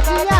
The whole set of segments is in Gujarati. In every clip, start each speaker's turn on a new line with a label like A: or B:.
A: 再见。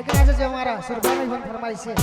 A: અર્ગનાઇઝર છે અમારા સુરભાઈ ફરમાય છે.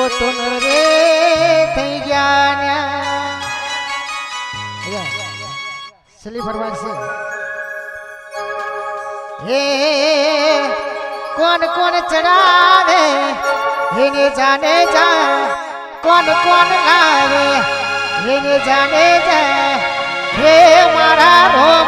A: એવો તો નર રે થઈ ગયા સલી ફરમાન છે. હે, કોણ કોણ ચડાવે? એને જાને જા. કોણ કોણ લાવે? એને જાને જા. હે મારા ભો